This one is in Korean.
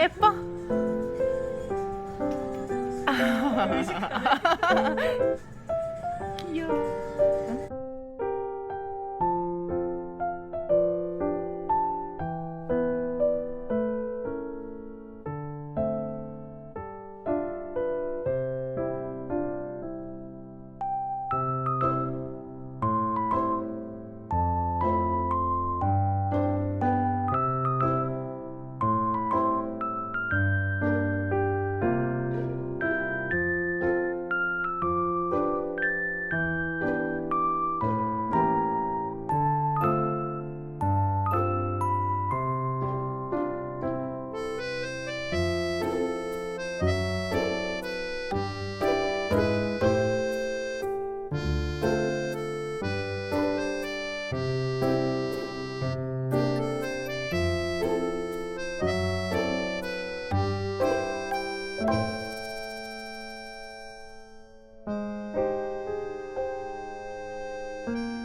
예뻐? 귀여워. thank you